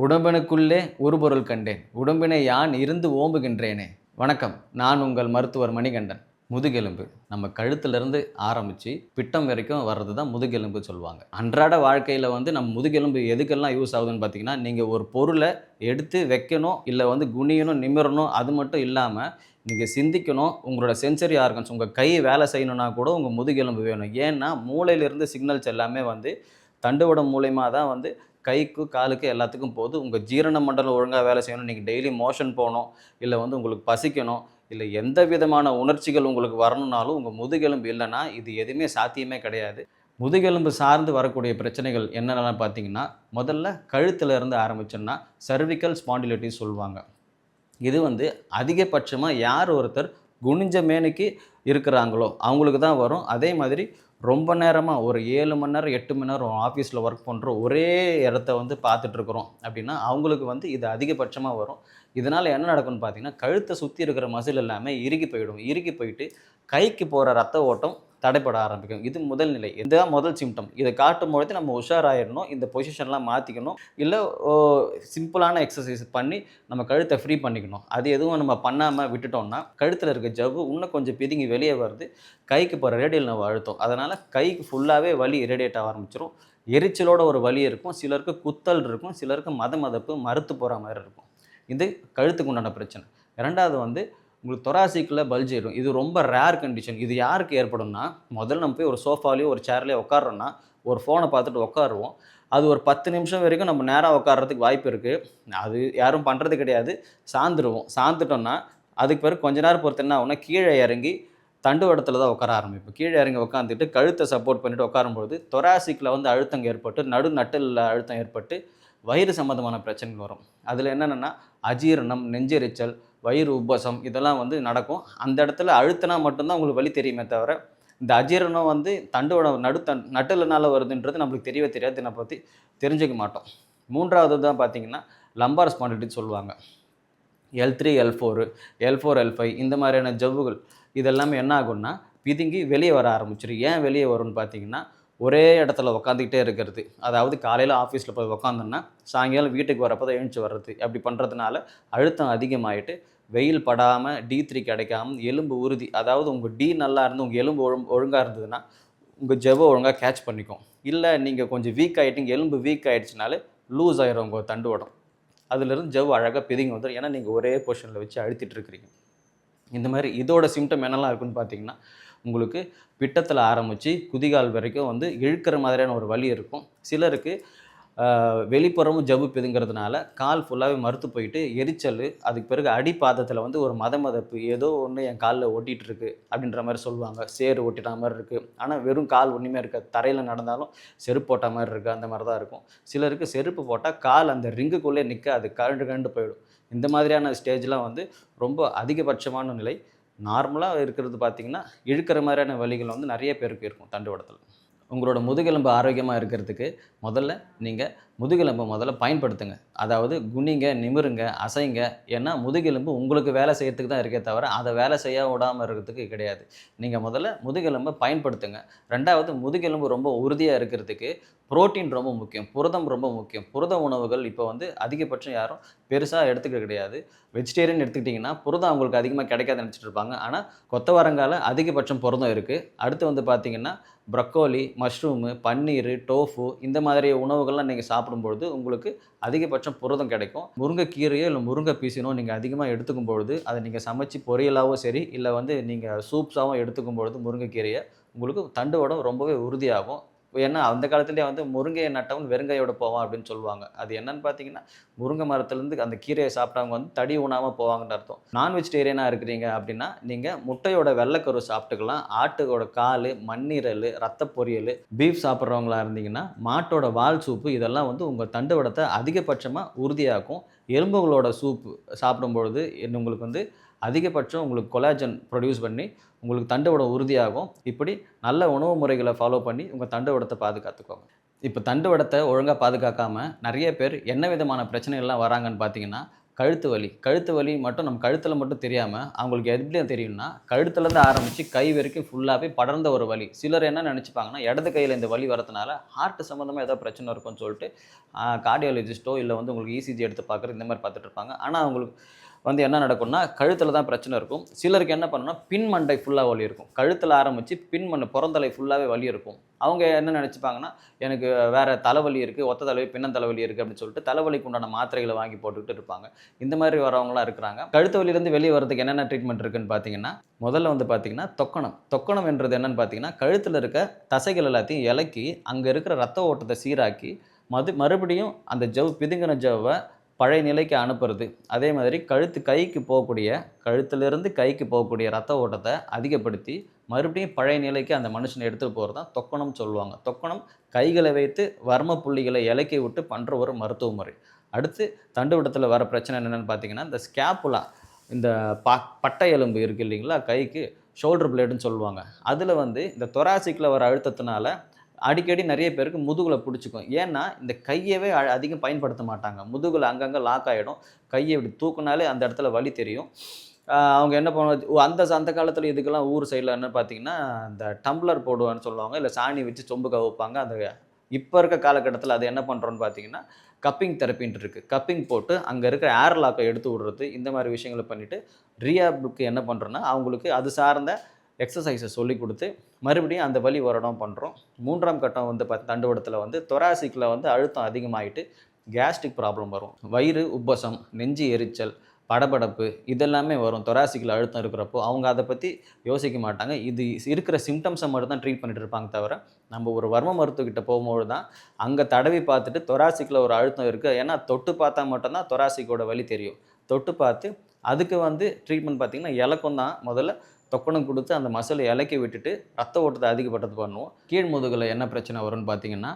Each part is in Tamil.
உடம்பினுக்குள்ளே ஒரு பொருள் கண்டேன். உடம்பினை யான் இருந்து ஓம்புகின்றேனே. வணக்கம் நான் உங்கள் மருத்துவர் மணிகண்டன். முதுகெலும்பு. நம்ம கழுத்துலேருந்து ஆரம்பித்து பிட்டம் வரைக்கும் வர்றது தான் முதுகெலும்பு சொல்லுவாங்க. அன்றாட வாழ்க்கையில் வந்து நம்ம முதுகெலும்பு எதுக்கெல்லாம் யூஸ் ஆகுதுன்னு பார்த்தீங்கன்னா நீங்கள் ஒரு பொருளை எடுத்து வைக்கணும் இல்லை வந்து குனியணும் நிமிரணும் அது மட்டும் இல்லாமல் நீங்கள் சிந்திக்கணும். உங்களோட சென்சரி ஆர்கன்ஸ் உங்கள் கை வேலை செய்யணும்னா கூட உங்கள் முதுகெலும்பு வேணும். ஏன்னா மூளையிலிருந்து சிக்னல்ஸ் எல்லாமே வந்து தண்டுவடம் மூலயமா தான் வந்து கைக்கு காலுக்கு எல்லாத்துக்கும் போது உங்கள் ஜீரண மண்டலம் ஒழுங்காக வேலை செய்யணும். நீங்கள் டெய்லி மோஷன் போகணும். இல்லை வந்து உங்களுக்கு பசிக்கணும். இல்லை எந்த விதமான உணர்ச்சிகள் உங்களுக்கு வரணும்னாலும் உங்கள் முதுகெலும்பு இல்லைன்னா இது எதுவுமே சாத்தியமே கிடையாது. முதுகெலும்பு சார்ந்து வரக்கூடிய பிரச்சனைகள் என்னென்னலாம் பார்த்தீங்கன்னா முதல்ல கழுத்தில் இருந்து ஆரம்பிச்சோன்னா சர்விக்கல் spondylitis சொல்லுவாங்க. இது வந்து அதிகபட்சமாக யார் ஒருத்தர் குனிஞ்ச மேனுக்கு இருக்கிறாங்களோ அவங்களுக்கு தான் வரும். அதே மாதிரி ரொம்ப நேரமாக ஒரு ஏழு மணி நேரம் எட்டு மணி நேரம் ஆஃபீஸில் ஒர்க் பண்ணுறோம் ஒரே இடத்த வந்து பார்த்துட்ருக்குறோம் அப்படின்னா அவங்களுக்கு வந்து இது அதிகபட்சமாக வரும். இதனால் என்ன நடக்கும்னு பார்த்தீங்கன்னா கழுத்தை சுற்றி இருக்கிற மசில் எல்லாமே இறுகி போயிடும். இறுகி போயிட்டு கைக்கு போகிற ரத்த ஓட்டம் தடைப்பட ஆரம்பிக்கும். இது முதல் நிலை. இதுதான் முதல் சிம்டம் இதை காட்டும் பொழுது நம்ம உஷாராயிடணும். இந்த பொசிஷன்லாம் மாற்றிக்கணும் இல்லை சிம்பிளான எக்ஸசைஸ் பண்ணி நம்ம கழுத்தை ஃப்ரீ பண்ணிக்கணும். அது எதுவும் நம்ம பண்ணாமல் விட்டுட்டோம்னா கழுத்தில் இருக்க ஜவ்வு இன்னும் கொஞ்சம் பிதுங்கி வெளியே வருது. கைக்கு போகிற ரேடியல் நம்ம அழுத்தம். அதனால் கைக்கு ஃபுல்லாகவே வலி ரேடியேட் ஆக எரிச்சலோட ஒரு வலி இருக்கும். சிலருக்கு குத்தல் இருக்கும். சிலருக்கு மத மதப்பு மறுத்து போகிற மாதிரி இருக்கும். இது கழுத்துக்கு உண்டான பிரச்சனை. இரண்டாவது வந்து உங்களுக்கு தொராசிக்கில் பல்ஜ் ஏறும் இது ரொம்ப ரேர் கண்டிஷன் இது யாருக்கு ஏற்படும்னா முதல்ல நம்ம போய் ஒரு சோஃபாலேயோ ஒரு சேர்லேயோ உட்காடுறோன்னா ஒரு ஃபோனை பார்த்துட்டு உட்காருவோம். அது ஒரு பத்து நிமிஷம் வரைக்கும் நம்ம நேராக உட்காடுறதுக்கு வாய்ப்பு இருக்குது அது யாரும் பண்ணுறது கிடையாது. சாந்துடுவோம் சாந்துட்டோம்னா அதுக்கு பிறகு கொஞ்ச நேரம் பொறுத்து என்ன ஆகும்னா கீழே இறங்கி தண்டுவடத்தில் தான் உட்கார ஆரம்பிப்போம். கீழே இறங்கி உட்காந்துட்டு கழுத்தை சப்போர்ட் பண்ணிட்டு உட்காரும்பொழுது தொராசிக்கில் வந்து அழுத்தம் ஏற்பட்டு நடு நட்டில் அழுத்தம் ஏற்பட்டு வயிறு சம்மந்தமான பிரச்சனைகள் வரும். அதில் என்னென்னா அஜீரணம் நெஞ்செரிச்சல் வயிறு உப்பசம் இதெல்லாம் வந்து நடக்கும். அந்த இடத்துல அழுத்தினா மட்டும்தான் உங்களுக்கு வலி தெரியுமே தவிர இந்த அஜீரணம் வந்து தண்டோட நடுத்த நட்டுலனால வருதுன்றது நம்மளுக்கு தெரியவே தெரியாது. நம்ம பற்றி தெரிஞ்சுக்க மாட்டோம். மூன்றாவது தான் பார்த்தீங்கன்னா லம்பார் ஸ்பாண்டிட்டின்னு சொல்லுவாங்க. L three L four L four L five இந்த மாதிரியான ஜவ்வுகள் இதெல்லாமே என்ன ஆகும்னா பிதுங்கி வெளியே வர ஆரம்பிச்சிடும் ஏன் வெளியே வரும்னு பார்த்தீங்கன்னா ஒரே இடத்துல உக்காந்துக்கிட்டே இருக்கிறது. அதாவது காலையில் ஆஃபீஸில் போய் உக்காந்தோன்னா சாயங்காலம் வீட்டுக்கு வரப்போ தான் எழுந்துச்சு வர்றது. அப்படி பண்ணுறதுனால அழுத்தம் அதிகமாகிட்டு வெயில் படாமல் டி த்ரீ கிடைக்காம எலும்பு உறுதி அதாவது உங்கள் டி நல்லா இருந்து உங்கள் எலும்பு ஒழுங்கு ஒழுங்காக இருந்ததுன்னா உங்கள் ஜெவை ஒழுங்காக கேட்ச் பண்ணிக்கும். இல்லை நீங்கள் கொஞ்சம் வீக் ஆகிட்டீங்க எலும்பு வீக் ஆகிடுச்சினாலே லூஸ் ஆகிடும் உங்கள் தண்டுவடம் அதுலேருந்து ஜவ் அழகாக பிதிங்கி வந்துடும் ஏன்னா நீங்கள் ஒரே பொசிஷனில் வச்சு அழுத்திட்டு இருக்கிறீங்க. இந்த மாதிரி இதோட சிம்டம் என்னெல்லாம் இருக்குன்னு பார்த்தீங்கன்னா உங்களுக்கு பிட்டத்தில் ஆரம்பித்து குதிகால் வரைக்கும் வந்து இழுக்கிற மாதிரியான ஒரு வலி இருக்கும். சிலருக்கு வெளிப்புறமும் ஜபிப்புதுங்கிறதுனால பிதுங்கிறதுனால கால் ஃபுல்லாகவே மறுத்து போயிட்டு எரிச்சல் அதுக்கு பிறகு அடிப்பாதத்தில் வந்து ஒரு மத மதப்பு ஏதோ ஒன்று என் காலில் ஒட்டிகிட்டுருக்கு அப்படின்ற மாதிரி சொல்லுவாங்க. சேர் ஒட்டிட்ட மாதிரி இருக்குது ஆனால் வெறும் கால் ஒன்றுமே இருக்காது. தரையில் நடந்தாலும் செருப்பு போட்ட மாதிரி இருக்குது அந்த மாதிரி தான் இருக்கும். சிலருக்கு செருப்பு போட்டால் கால் அந்த ரிங்குக்குள்ளே நிற்காது கரண்டு கழண்டு போயிடும். இந்த மாதிரியான ஸ்டேஜ்லாம் வந்து ரொம்ப அதிகபட்சமான நிலை. நார்மலாக இருக்கிறது பார்த்திங்கன்னா இழுக்கிற மாதிரியான வலிகள் வந்து நிறைய பேருக்கு இருக்கும் தண்டுவடத்தில். உங்களோட முதுகெலும்பு ஆரோக்கியமாக இருக்கிறதுக்கு முதல்ல நீங்கள் முதுகெலும்பை முதல்ல பயன்படுத்துங்க. அதாவது குனிங்க நிமிருங்க அசைங்க. ஏன்னா முதுகெலும்பு உங்களுக்கு வேலை செய்யறதுக்கு தான் இருக்கே தவிர அதை வேலை செய்ய விடாமல் இருக்கிறதுக்கு கிடையாது. நீங்கள் முதல்ல முதுகெலும்பை பயன்படுத்துங்க. ரெண்டாவது முதுகெலும்பு ரொம்ப உறுதியாக இருக்கிறதுக்கு புரோட்டீன் ரொம்ப முக்கியம். புரதம் ரொம்ப முக்கியம். புரத உணவுகள் இப்போ வந்து அதிகபட்சம் யாரும் பெருசாக எடுத்துக்க கிடையாது. வெஜிடேரியன் எடுத்துக்கிட்டிங்கன்னா புரதம் அவங்களுக்கு அதிகமாக கிடைக்காது நினச்சிட்டு இருப்பாங்க. ஆனால் கொத்தவரங்கால அதிகபட்சம் புரதம் இருக்குது அடுத்து வந்து பார்த்திங்கன்னா ப்ரக்கோலி மஷ்ரூமு பன்னீர் டோஃபு இந்த மாதிரி உணவுகள்லாம் நீங்கள் சாப்பிடும்பொழுது உங்களுக்கு அதிகபட்சம் புரதம் கிடைக்கும். முருங்கைக்கீரையோ இல்லை முருங்கை பீசினோ நீங்கள் அதிகமாக எடுத்துக்கும் பொழுது அதை நீங்கள் சமைச்சு பொரியலாகவும் சரி இல்லை வந்து நீங்கள் சூப்ஸாகவும் எடுத்துக்கும் பொழுது முருங்கைக்கீரையை உங்களுக்கு தண்டு ரொம்பவே உறுதியாகும். ஏன்னா அந்த காலத்துலேயே வந்து முருங்கையை நட்டவன் வெறுங்கையோட போவான் அப்படின்னு சொல்லுவாங்க. அது என்னன்னு பார்த்தீங்கன்னா முருங்கை மரத்துலேருந்து அந்த கீரையை சாப்பிட்டவங்க வந்து தடி உணாமல் போவாங்கன்னு அர்த்தம். நான் வெஜிடேரியனாக இருக்கிறீங்க அப்படின்னா நீங்கள் முட்டையோட வெள்ளைக்கரு சாப்பிட்டுக்கலாம். ஆட்டுக்கோட கால் மண்ணீரல் ரத்த பொரியல் பீஃப் சாப்பிட்றவங்களா இருந்தீங்கன்னா மாட்டோட வால் சூப்பு இதெல்லாம் வந்து உங்கள் தண்டுவடத்தை அதிகபட்சமாக உறுதியாக்கும். எலும்புகளோட சூப்பு சாப்பிடும்பொழுது உங்களுக்கு வந்து அதிகபட்சம் உங்களுக்கு கொலாஜன் ப்ரொடியூஸ் பண்ணி உங்களுக்கு தண்டுவடம் உறுதியாகும். இப்படி நல்ல உணவு முறைகளை ஃபாலோ பண்ணி உங்கள் தண்டுவடத்தை பாதுகாத்துக்கோங்க. இப்போ தண்டுவடத்தை ஒழுங்காக பாதுகாக்காமல் நிறைய பேர் என்ன விதமான பிரச்சனைகள்லாம் வராங்கன்னு பார்த்தீங்கன்னா கழுத்து வலி. கழுத்து வலி மட்டும் நம்ம கழுத்தில் மட்டும் தெரியாமல் அவங்களுக்கு எப்படி தெரியும்னா கழுத்துலேருந்து ஆரம்பித்து கை வரைக்கும் ஃபுல்லாகவே படர்ந்த ஒரு வலி. சிலர் என்ன நினச்சிப்பாங்கன்னா இடது கையில் இந்த வலி வரதுனால ஹார்ட் சம்மந்தமாக ஏதோ பிரச்சனை இருக்கும்னு சொல்லிட்டு கார்டியாலஜிஸ்ட்டோ இல்லை வந்து உங்களுக்கு இசிஜி எடுத்து பார்க்குறது இந்த மாதிரி பார்த்துட்டு இருப்பாங்க. ஆனால் அவங்களுக்கு வந்து என்ன நடக்கும்னா கழுத்தில் தான் பிரச்சனை இருக்கும். சிலருக்கு என்ன பண்ணணும்னா பின்மண்டை ஃபுல்லாக வலி இருக்கும். கழுத்தில் ஆரம்பித்து பின்மண்டை புறந்தலை ஃபுல்லாகவே வலி இருக்கும். அவங்க என்ன நினச்சிப்பாங்கன்னா எனக்கு வேறு தலைவலி இருக்குது ஒத்த தலைவலி பின்ன தலைவலி இருக்குது அப்படின்னு சொல்லிட்டு தலைவலிக்கு உண்டான மாத்திரைகளை வாங்கி போட்டுக்கிட்டு இருப்பாங்க. இந்த மாதிரி வரவங்களாம் இருக்கிறாங்க. கழுத்து வலியிலேருந்து வெளியே வரதுக்கு என்னென்ன ட்ரீட்மெண்ட் இருக்குன்னு பார்த்தீங்கன்னா முதல்ல வந்து பார்த்தீங்கன்னா தொக்கணம். தொக்கணம் என்றது என்னென்னு பார்த்தீங்கன்னா கழுத்தில் இருக்க தசைகள் எல்லாத்தையும் இலக்கி அங்கே இருக்கிற ரத்த ஓட்டத்தை சீராக்கி மது மறுபடியும் அந்த ஜவ் பிதுங்கின ஜவ்வை பழைய நிலைக்கு அனுப்புறது. அதே மாதிரி கழுத்து கைக்கு போகக்கூடிய கழுத்திலிருந்து கைக்கு போகக்கூடிய ரத்த ஓட்டத்தை அதிகப்படுத்தி மறுபடியும் பழைய நிலைக்கு அந்த மனுஷனை எடுத்துகிட்டு போகிறது தான் தொக்கணம் சொல்லுவாங்க. தொக்கணம் கைகளை வைத்து வர்ம புள்ளிகளை இலக்கி விட்டு பண்ணுற ஒரு மருத்துவ முறை. அடுத்து தண்டுவிடத்தில் வர பிரச்சனை என்னென்னு பார்த்தீங்கன்னா இந்த ஸ்கேப்புலா இந்த பா பட்டை எலும்பு இருக்குது இல்லைங்களா கைக்கு ஷோல்டர் பிளேடுன்னு சொல்லுவாங்க. அதில் வந்து இந்த தொராசிக்கில் வர அழுத்தத்தினால அடிக்கடி நிறைய பேருக்கு முதுகில் பிடிச்சிக்கும். ஏன்னா இந்த கையவே அ- அதிகம் பயன்படுத்த மாட்டாங்க. முதுகில் அங்கங்கே லாக் ஆகிடும் கையை இப்படி தூக்குனாலே அந்த இடத்துல வலி தெரியும். அவங்க என்ன பண்ணுவாங்க அந்த அந்த காலத்தில் இதுக்கெல்லாம் ஊர் சைடில் என்ன பார்த்தீங்கன்னா இந்த டம்ளர் போடுவான்னு சொல்லுவாங்க. இல்லை சாணி வச்சு சொம்பு கவுப்பாங்க. அந்த இப்போ இருக்க காலகட்டத்தில் அது என்ன பண்ணுறோன்னு பார்த்தீங்கன்னா கப்பிங் தெரப்பின்ட்டு இருக்குது கப்பிங் போட்டு அங்கே இருக்கிற ஏர் லாக்கை எடுத்து விடுறது. இந்த மாதிரி விஷயங்களை பண்ணிவிட்டு ரீஹாபுக்கு என்ன பண்ணுறோன்னா அவங்களுக்கு அது சார்ந்த எக்ஸசைஸை சொல்லி கொடுத்து மறுபடியும் அந்த வலி வரணும் பண்ணுறோம் மூன்றாம் கட்டம் வந்து ப தண்டுவடத்தில் வந்து தொராசிக்கில் வந்து அழுத்தம் அதிகமாகிட்டு கேஸ்ட்ரிக் ப்ராப்ளம் வரும். வயிறு உப்பசம் நெஞ்சு எரிச்சல் படபடப்பு இதெல்லாமே வரும். தொராசிக்கில் அழுத்தம் இருக்கிறப்போ அவங்க அதை பற்றி யோசிக்க மாட்டாங்க. இது இருக்கிற சிம்டம்ஸை மட்டும் தான் ட்ரீட் பண்ணிட்டு இருப்பாங்க தவிர நம்ம ஒரு வர்ம மருத்துவக்கிட்ட போகும்போது தான் அங்கே தடவி பார்த்துட்டு தொராசிக்கில் ஒரு அழுத்தம் இருக்குது ஏன்னா தொட்டு பார்த்தா மட்டும்தான் தொராசிக்கோட வலி தெரியும். தொட்டு பார்த்து அதுக்கு வந்து ட்ரீட்மெண்ட் பார்த்திங்கன்னா இலக்கம் தான் முதல்ல தொக்கணம் கொடுத்து அந்த மசிலை இலக்கி விட்டுட்டு ரத்த ஓட்டத்தை அதிகப்பட்டது பண்ணுவோம். கீழ் முதுகில் என்ன பிரச்சனை வரும்னு பார்த்தீங்கன்னா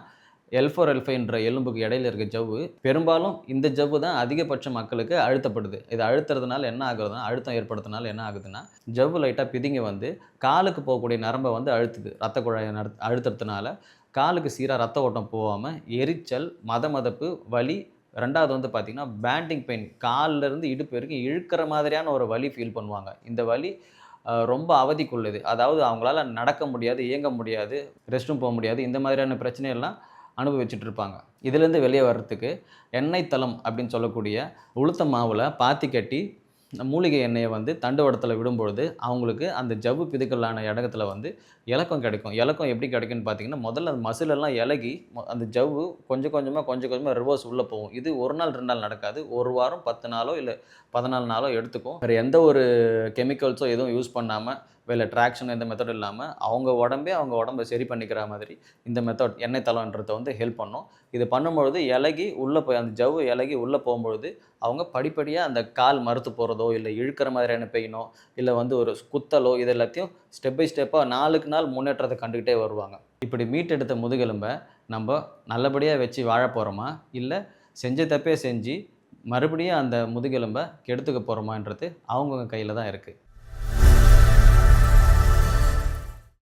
எல்ஃபோர் எல்ஃபைன்ற எலும்புக்கு இடையில இருக்க ஜவ்வு பெரும்பாலும் இந்த ஜவ்வு தான் அதிகபட்ச மக்களுக்கு அழுத்தப்படுது. இது அழுத்துறதுனால என்ன ஆகுதுன்னா அழுத்தம் ஏற்படுறதுனால என்ன ஆகுதுன்னா ஜவ்வு லைட்டாக பிதுங்கி வந்து காலுக்கு போகக்கூடிய நரம்பை வந்து அழுத்துது. ரத்த குழாயை அழுத்துறதுனால காலுக்கு சீராக ரத்த ஓட்டம் போகாமல் எரிச்சல் மத மதப்பு வலி ரெண்டாவது வந்து பார்த்திங்கன்னா பேண்டிங் பெயின் காலில் இருந்து இடுப்பு வரைக்கும் இழுக்கிற மாதிரியான ஒரு வலி ஃபீல் பண்ணுவாங்க. இந்த வலி ரொம்ப அவதிக்குள்ளது. அதாவது அவங்களால நடக்க முடியாது இயங்க முடியாது ரெஸ்ட் ரூம் போக முடியாது இந்த மாதிரியான பிரச்சனையெல்லாம் அனுபவிச்சுட்டு இருப்பாங்க இதுலேருந்து வெளியே வர்றதுக்கு எண்ணெய் தளம் அப்படின்னு சொல்லக்கூடிய உளுத்த மாவில் பாத்தி கட்டி மூலிகை எண்ணெயை வந்து தண்டுவடத்தில் விடும்பொழுது அவங்களுக்கு அந்த ஜவ்வு பிதுக்கலான இடத்துல வந்து இலக்கம் கிடைக்கும். இலக்கம் எப்படி கிடைக்கும்னு பார்த்தீங்கன்னா முதல்ல அந்த மசிலெல்லாம் இலகி அந்த ஜவ்வு கொஞ்சம் கொஞ்சமாக கொஞ்சம் கொஞ்சமாக ரிவர்ஸ் உள்ளே போகும். இது ஒரு நாள் ரெண்டு நாள் நடக்காது. ஒரு வாரம் பத்து நாளோ இல்லை பதினாலு நாளோ எடுத்துக்கும். வேறு எந்த ஒரு கெமிக்கல்ஸோ எதுவும் யூஸ் பண்ணாமல் வேலை ட்ராக்ஷன் இந்த மெத்தட் இல்லாமல் அவங்க உடம்பே அவங்க உடம்பை சரி பண்ணிக்கிற மாதிரி இந்த மெத்தட் எண்ணெய் தளம்ன்றத வந்து ஹெல்ப் பண்ணும். இது பண்ணும்பொழுது இலகி உள்ளே போய் அந்த ஜவ்வு இலகி உள்ளே போகும்பொழுது அவங்க படிப்படியாக அந்த கால் மறுத்து போகிறதோ இல்லை இழுக்கிற மாதிரியான பெயினோ இல்லை வந்து ஒரு குத்தலோ இது எல்லாத்தையும் ஸ்டெப் பை ஸ்டெப்பாக நாளுக்கு நாள் முன்னேற்றத்தை கண்டுக்கிட்டே வருவாங்க. இப்படி மீட்டெடுத்த முதுகெலும்பை நம்ம நல்லபடியாக வச்சு வாழ போகிறோமா இல்லை செஞ்ச தப்பே செஞ்சு மறுபடியும் அந்த முதுகெலும்பை கெடுத்துக்க போகிறோமான்றது அவங்கவுங்க கையில் தான் இருக்குது